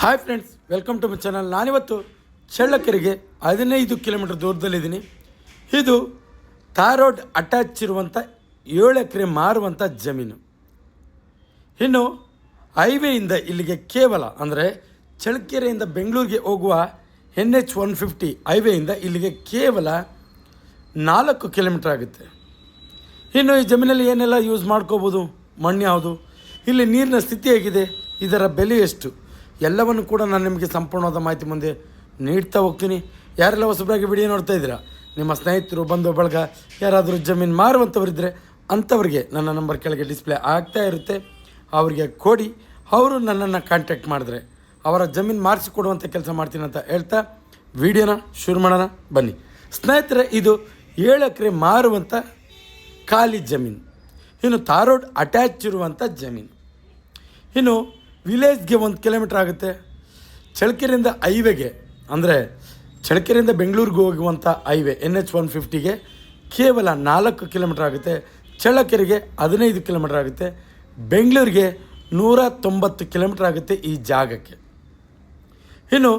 Hi friends welcome to my channel ನಾನಿವತ್ತು ಚಳ್ಳಕೆರೆಗೆ ಹದಿನೈದು ಕಿಲೋಮೀಟರ್ ದೂರದಲ್ಲಿದ್ದೀನಿ. ಇದು ತಾರೋಡ್ ಅಟ್ಯಾಚ್ ಇರುವಂಥ ಏಳು ಎಕರೆ ಮಾರುವಂಥ ಜಮೀನು. ಇನ್ನು ಹೈವೇಯಿಂದ ಇಲ್ಲಿಗೆ ಕೇವಲ ಅಂದರೆ ಚಳ್ಳಕೆರೆಯಿಂದ ಬೆಂಗಳೂರಿಗೆ ಹೋಗುವ ಎನ್ ಎಚ್ ಒನ್ ಫಿಫ್ಟಿ ಹೈವೇಯಿಂದ ಇಲ್ಲಿಗೆ ಕೇವಲ ನಾಲ್ಕು ಕಿಲೋಮೀಟರ್ ಆಗುತ್ತೆ. ಇನ್ನು ಈ ಜಮೀನಲ್ಲಿ ಏನೆಲ್ಲ ಯೂಸ್ ಮಾಡ್ಕೋಬೋದು? ಮಣ್ಣು ಯಾವುದು? ಇಲ್ಲಿ ನೀರಿನ ಸ್ಥಿತಿ ಹೇಗಿದೆ? ಇದರ ಬೆಲೆ ಎಷ್ಟು? ಎಲ್ಲವನ್ನು ಕೂಡ ನಾನು ನಿಮಗೆ ಸಂಪೂರ್ಣವಾದ ಮಾಹಿತಿ ಮುಂದೆ ನೀಡ್ತಾ ಹೋಗ್ತೀನಿ. ಯಾರೆಲ್ಲ ಹೊಸಬರಾಗಿ ವಿಡಿಯೋ ನೋಡ್ತಾ ಇದ್ದೀರಾ? ನಿಮ್ಮ ಸ್ನೇಹಿತರು ಬಂಧು ಬಳಗ, ಯಾರಾದರೂ ಜಮೀನು ಮಾರುವಂಥವರಿದ್ದರೆ ಅಂಥವ್ರಿಗೆ ನನ್ನ ನಂಬರ್ ಕೆಳಗೆ ಡಿಸ್ಪ್ಲೇ ಆಗ್ತಾ ಇರುತ್ತೆ. ಅವರಿಗೆ ಕೊಡಿ. ಅವರು ನನ್ನನ್ನು ಕಾಂಟ್ಯಾಕ್ಟ್ ಮಾಡಿದ್ರೆ, ಅವರ ಜಮೀನು ಮಾರಿಸಿಕೊಡುವಂಥ ಕೆಲಸ ಮಾಡ್ತೀನಿ ಅಂತ ಹೇಳ್ತಾ ವಿಡಿಯೋನ ಶುರು ಮಾಡೋಣ. ಬನ್ನಿ. ಸ್ನೇಹಿತರೆ, ಇದು ಏಳು ಎಕರೆ ಮಾರುವಂಥ ಖಾಲಿ ಜಮೀನು. ಇನ್ನು ತಾರೋಡ್ ಅಟ್ಯಾಚ್ ಇರುವಂಥ ಜಮೀನು. ಇನ್ನು ವಿಲೇಜ್ಗೆ ಒಂದು ಕಿಲೋಮೀಟ್ರ್ ಆಗುತ್ತೆ. ಚಳಕೆರೆಯಿಂದ ಹೈವೇಗೆ, ಅಂದರೆ ಚಳಕೆರೆಯಿಂದ ಬೆಂಗಳೂರಿಗೆ ಹೋಗುವಂಥ ಹೈವೇ ಎನ್ ಎಚ್ ಒನ್ ಫಿಫ್ಟಿಗೆ ಕೇವಲ ನಾಲ್ಕು ಕಿಲೋಮೀಟ್ರ್ ಆಗುತ್ತೆ. ಚಳ್ಳಕೆರೆಗೆ ಹದಿನೈದು ಕಿಲೋಮೀಟ್ರ್ ಆಗುತ್ತೆ. ಬೆಂಗಳೂರಿಗೆ ನೂರ ತೊಂಬತ್ತು ಕಿಲೋಮೀಟ್ರ್ ಆಗುತ್ತೆ ಈ ಜಾಗಕ್ಕೆ. ಇನ್ನು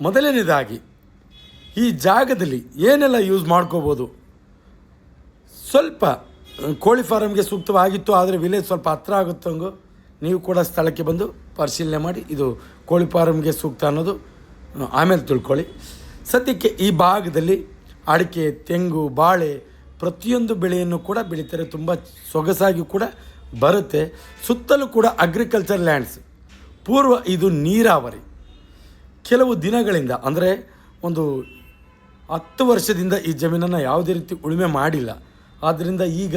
ಮೊದಲನೇದಾಗಿ, ಈ ಜಾಗದಲ್ಲಿ ಏನೆಲ್ಲ ಯೂಸ್ ಮಾಡ್ಕೋಬೋದು? ಸ್ವಲ್ಪ ಕೋಳಿ ಫಾರಮ್ಗೆ ಸೂಕ್ತವಾಗಿತ್ತು, ಆದರೆ ವಿಲೇಜ್ ಸ್ವಲ್ಪ ಹತ್ರ ಆಗುತ್ತಂಗು ನೀವು ಕೂಡ ಸ್ಥಳಕ್ಕೆ ಬಂದು ಪರಿಶೀಲನೆ ಮಾಡಿ, ಇದು ಕೋಳಿ ಫಾರಮ್ಗೆ ಸೂಕ್ತ ಅನ್ನೋದು ಆಮೇಲೆ ತಿಳ್ಕೊಳ್ಳಿ. ಸದ್ಯಕ್ಕೆ ಈ ಭಾಗದಲ್ಲಿ ಅಡಿಕೆ, ತೆಂಗು, ಬಾಳೆ ಪ್ರತಿಯೊಂದು ಬೆಳೆಯನ್ನು ಕೂಡ ಬೆಳೀತಾರೆ. ತುಂಬ ಸೊಗಸಾಗಿ ಕೂಡ ಬರುತ್ತೆ. ಸುತ್ತಲೂ ಕೂಡ ಅಗ್ರಿಕಲ್ಚರ್ ಲ್ಯಾಂಡ್ಸ್ ಪೂರ್ವ ಇದು ನೀರಾವರಿ. ಕೆಲವು ದಿನಗಳಿಂದ, ಅಂದರೆ ಒಂದು ಹತ್ತು ವರ್ಷದಿಂದ ಈ ಜಮೀನನ್ನು ಯಾವುದೇ ರೀತಿ ಉಳುಮೆ ಮಾಡಿಲ್ಲ. ಆದ್ದರಿಂದ ಈಗ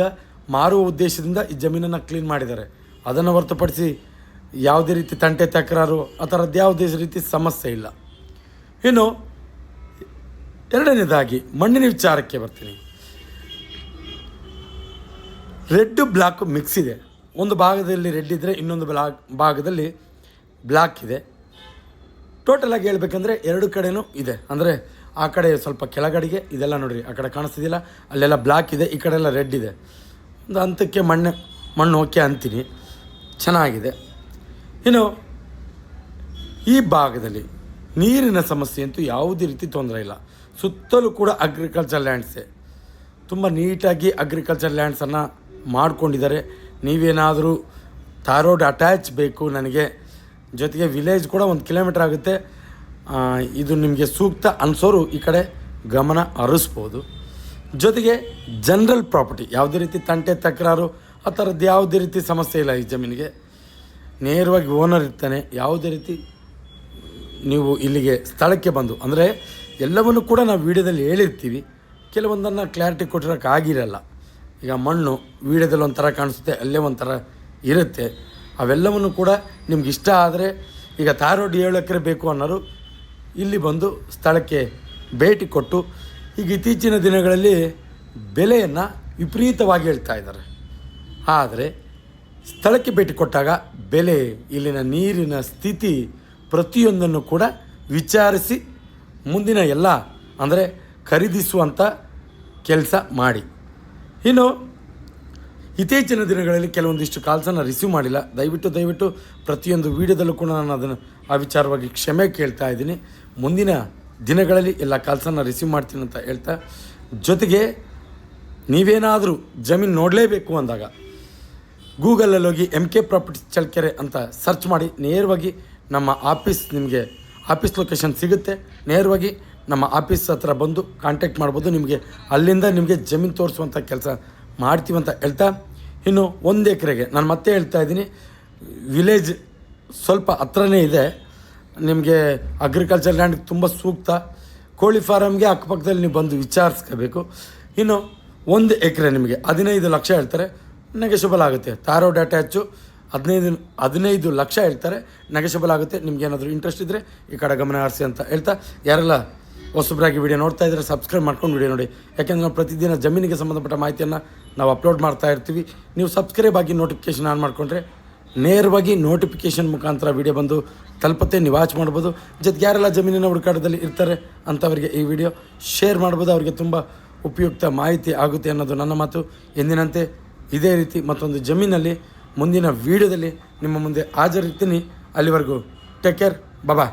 ಮಾರುವ ಉದ್ದೇಶದಿಂದ ಈ ಜಮೀನನ್ನು ಕ್ಲೀನ್ ಮಾಡಿದ್ದಾರೆ. ಅದನ್ನು ಹೊರತುಪಡಿಸಿ ಯಾವುದೇ ರೀತಿ ತಂಟೆ ತಕರಾರು ಆ ಥರದ್ದು ಯಾವುದೇ ರೀತಿ ಸಮಸ್ಯೆ ಇಲ್ಲ. ಇನ್ನು ಎರಡನೇದಾಗಿ ಮಣ್ಣಿನ ವಿಚಾರಕ್ಕೆ ಬರ್ತೀನಿ. ರೆಡ್ಡು ಬ್ಲ್ಯಾಕ್ ಮಿಕ್ಸ್ ಇದೆ. ಒಂದು ಭಾಗದಲ್ಲಿ ರೆಡ್ ಇದ್ದರೆ ಇನ್ನೊಂದು ಬ್ಲಾಕ್ ಭಾಗದಲ್ಲಿ ಬ್ಲ್ಯಾಕ್ ಇದೆ. ಟೋಟಲಾಗಿ ಹೇಳ್ಬೇಕಂದ್ರೆ ಎರಡು ಕಡೆಯೂ ಇದೆ. ಅಂದರೆ ಆ ಕಡೆ ಸ್ವಲ್ಪ ಕೆಳಗಡೆಗೆ, ಇದೆಲ್ಲ ನೋಡಿರಿ, ಆ ಕಡೆ ಕಾಣಿಸ್ತಿದ್ದಿಲ್ಲ ಅಲ್ಲೆಲ್ಲ ಬ್ಲ್ಯಾಕ್ ಇದೆ, ಈ ಕಡೆ ಎಲ್ಲ ರೆಡ್ ಇದೆ. ಒಂದು ಹಂತಕ್ಕೆ ಮಣ್ಣು ಮಣ್ಣು ಓಕೆ ಅಂತೀನಿ. ಚೆನ್ನಾಗಿದೆ. ಇನ್ನು ಈ ಭಾಗದಲ್ಲಿ ನೀರಿನ ಸಮಸ್ಯೆ ಅಂತೂ ಯಾವುದೇ ರೀತಿ ತೊಂದರೆ ಇಲ್ಲ. ಸುತ್ತಲೂ ಕೂಡ ಅಗ್ರಿಕಲ್ಚರ್ ಲ್ಯಾಂಡ್ಸೇ ತುಂಬ ನೀಟಾಗಿ ಅಗ್ರಿಕಲ್ಚರ್ ಲ್ಯಾಂಡ್ಸನ್ನು ಮಾಡಿಕೊಂಡಿದ್ದಾರೆ. ನೀವೇನಾದರೂ ತಾರೋಡ್ ಅಟ್ಯಾಚ್ ಬೇಕು ನನಗೆ. ಜೊತೆಗೆ ವಿಲೇಜ್ ಕೂಡ ಒಂದು ಕಿಲೋಮೀಟ್ರ್ ಆಗುತ್ತೆ. ಇದು ನಿಮಗೆ ಸೂಕ್ತ ಅನಿಸೋರು ಈ ಕಡೆ ಗಮನ ಹರಿಸ್ಬೋದು. ಜೊತೆಗೆ ಜನರಲ್ ಪ್ರಾಪರ್ಟಿ ಯಾವುದೇ ರೀತಿ ತಂಟೆ, ತಕರಾರು ಆ ಥರದ್ದು ಯಾವುದೇ ರೀತಿ ಸಮಸ್ಯೆ ಇಲ್ಲ ಈ ಜಮೀನಿಗೆ. ನೇರವಾಗಿ ಓನರ್ ಇರ್ತಾನೆ, ಯಾವುದೇ ರೀತಿ ನೀವು ಇಲ್ಲಿಗೆ ಸ್ಥಳಕ್ಕೆ ಬಂದು. ಅಂದರೆ ಎಲ್ಲವನ್ನು ಕೂಡ ನಾವು ವೀಡಿಯೋದಲ್ಲಿ ಹೇಳಿರ್ತೀವಿ. ಕೆಲವೊಂದನ್ನು ಕ್ಲಾರಿಟಿ ಕೊಟ್ಟಿರೋಕ್ಕಾಗಿರಲ್ಲ ಈಗ ಮಣ್ಣು ವೀಡಿಯೋದಲ್ಲಿ ಒಂಥರ ಕಾಣಿಸುತ್ತೆ, ಅಲ್ಲೇ ಒಂಥರ ಇರುತ್ತೆ. ಅವೆಲ್ಲವನ್ನು ಕೂಡ ನಿಮ್ಗೆ ಇಷ್ಟ ಆದರೆ ಈಗ ತಾರೋಡ್ ಏಳು ಎಕರೆ ಬೇಕು ಅನ್ನೋರು ಇಲ್ಲಿ ಬಂದು ಸ್ಥಳಕ್ಕೆ ಭೇಟಿ ಕೊಟ್ಟು ಈಗ ಇತ್ತೀಚಿನ ದಿನಗಳಲ್ಲಿ ಬೆಲೆಯನ್ನು ವಿಪರೀತವಾಗಿ ಹೇಳ್ತಾ ಇದ್ದಾರೆ. ಆದರೆ ಸ್ಥಳಕ್ಕೆ ಭೇಟಿ ಕೊಟ್ಟಾಗ ಬೆಲೆ, ಇಲ್ಲಿನ ನೀರಿನ ಸ್ಥಿತಿ ಪ್ರತಿಯೊಂದನ್ನು ಕೂಡ ವಿಚಾರಿಸಿ ಮುಂದಿನ ಎಲ್ಲ, ಅಂದರೆ ಖರೀದಿಸುವಂಥ ಕೆಲಸ ಮಾಡಿ. ಇನ್ನು ಇತ್ತೀಚಿನ ದಿನಗಳಲ್ಲಿ ಕೆಲವೊಂದಿಷ್ಟು ಕಾಲ್ಸನ್ನು ರಿಸೀವ್ ಮಾಡಿಲ್ಲ. ದಯವಿಟ್ಟು ದಯವಿಟ್ಟು ಪ್ರತಿಯೊಂದು ವೀಡಿಯೋದಲ್ಲೂ ಕೂಡ ನಾನು ಅದನ್ನು ಆ ವಿಚಾರವಾಗಿ ಕ್ಷಮೆ ಕೇಳ್ತಾ ಇದ್ದೀನಿ. ಮುಂದಿನ ದಿನಗಳಲ್ಲಿ ಎಲ್ಲ ಕಾಲ್ಸನ್ನು ರಿಸೀವ್ ಮಾಡ್ತೀನಿ ಅಂತ ಹೇಳ್ತಾ, ಜೊತೆಗೆ ನೀವೇನಾದರೂ ಜಮೀನು ನೋಡಲೇಬೇಕು ಅಂದಾಗ ಗೂಗಲಲ್ಲಿ ಹೋಗಿ ಎಂ ಕೆ ಪ್ರಾಪರ್ಟಿ ಚಳ್ಕೆರೆ ಅಂತ ಸರ್ಚ್ ಮಾಡಿ ನೇರವಾಗಿ ನಮ್ಮ ಆಫೀಸ್ ನಿಮಗೆ ಆಫೀಸ್ ಲೊಕೇಶನ್ ಸಿಗುತ್ತೆ. ನೇರವಾಗಿ ನಮ್ಮ ಆಫೀಸ್ ಹತ್ರ ಬಂದು ಕಾಂಟ್ಯಾಕ್ಟ್ ಮಾಡ್ಬೋದು. ನಿಮಗೆ ಅಲ್ಲಿಂದ ನಿಮಗೆ ಜಮೀನು ತೋರಿಸುವಂಥ ಕೆಲಸ ಮಾಡ್ತೀವಂತ ಹೇಳ್ತಾ, ಇನ್ನು ಒಂದು ಎಕರೆಗೆ ನಾನು ಮತ್ತೆ ಹೇಳ್ತಾ ಇದ್ದೀನಿ, ವಿಲೇಜ್ ಸ್ವಲ್ಪ ಹತ್ರನೇ ಇದೆ. ನಿಮಗೆ ಅಗ್ರಿಕಲ್ಚರ್ ಲ್ಯಾಂಡ್ ತುಂಬ ಸೂಕ್ತ. ಕೋಳಿ ಫಾರಮ್ಗೆ ಅಕ್ಕಪಕ್ಕದಲ್ಲಿ ನೀವು ಬಂದು ವಿಚಾರಿಸ್ಕೋಬೇಕು. ಇನ್ನು ಒಂದು ಎಕರೆ ನಿಮಗೆ ಹದಿನೈದು ಲಕ್ಷ ಹೇಳ್ತಾರೆ. ನೆಗೆಷಬಲ್ ಆಗುತ್ತೆ. ಡಾಟಾ ಹೆಚ್ಚು, ಹದಿನೈದು ಹದಿನೈದು ಲಕ್ಷ ಹೇಳ್ತಾರೆ. ನೆಗೆಷಬಲ್ ಆಗುತ್ತೆ. ನಿಮ್ಗೆ ಏನಾದರೂ ಇಂಟ್ರೆಸ್ಟ್ ಇದ್ದರೆ ಈ ಕಡೆ ಗಮನ ಹರಿಸಿ ಅಂತ ಹೇಳ್ತಾ, ಯಾರೆಲ್ಲ ಹೊಸಬ್ರಾಗಿ ವಿಡಿಯೋ ನೋಡ್ತಾ ಇದ್ದರೆ ಸಬ್ಸ್ಕ್ರೈಬ್ ಮಾಡ್ಕೊಂಡು ವಿಡಿಯೋ ನೋಡಿ. ಯಾಕೆಂದರೆ ನಾವು ಪ್ರತಿದಿನ ಜಮೀನಿಗೆ ಸಂಬಂಧಪಟ್ಟ ಮಾಹಿತಿಯನ್ನು ನಾವು ಅಪ್ಲೋಡ್ ಮಾಡ್ತಾ ಇರ್ತೀವಿ. ನೀವು ಸಬ್ಸ್ಕ್ರೈಬ್ ಆಗಿ ನೋಟಿಫಿಕೇಷನ್ ಆನ್ ಮಾಡಿಕೊಂಡ್ರೆ ನೇರವಾಗಿ ನೋಟಿಫಿಕೇಷನ್ ಮುಖಾಂತರ ವಿಡಿಯೋ ಬಂದು ತಲುಪತ್ತೆ. ನಿವಾಚ್ ವಾಚ್ ಮಾಡ್ಬೋದು. ಜೊತೆಗೆ ಯಾರೆಲ್ಲ ಜಮೀನಿನ ಹುಡುಕಾಟದಲ್ಲಿ ಇರ್ತಾರೆ ಅಂಥವರಿಗೆ ಈ ವಿಡಿಯೋ ಶೇರ್ ಮಾಡ್ಬೋದು. ಅವರಿಗೆ ತುಂಬ ಉಪಯುಕ್ತ ಮಾಹಿತಿ ಆಗುತ್ತೆ ಅನ್ನೋದು ನನ್ನ ಮಾತು. ಎಂದಿನಂತೆ ಇದೇ ರೀತಿ ಮತ್ತೊಂದು ಜಮೀನಲ್ಲಿ ಮುಂದಿನ ವೀಡಿಯೋದಲ್ಲಿ ನಿಮ್ಮ ಮುಂದೆ ಹಾಜರಿರ್ತೀನಿ. ಅಲ್ಲಿವರೆಗೂ ಟೇಕ್ ಕೇರ್ ಬಾಬಾ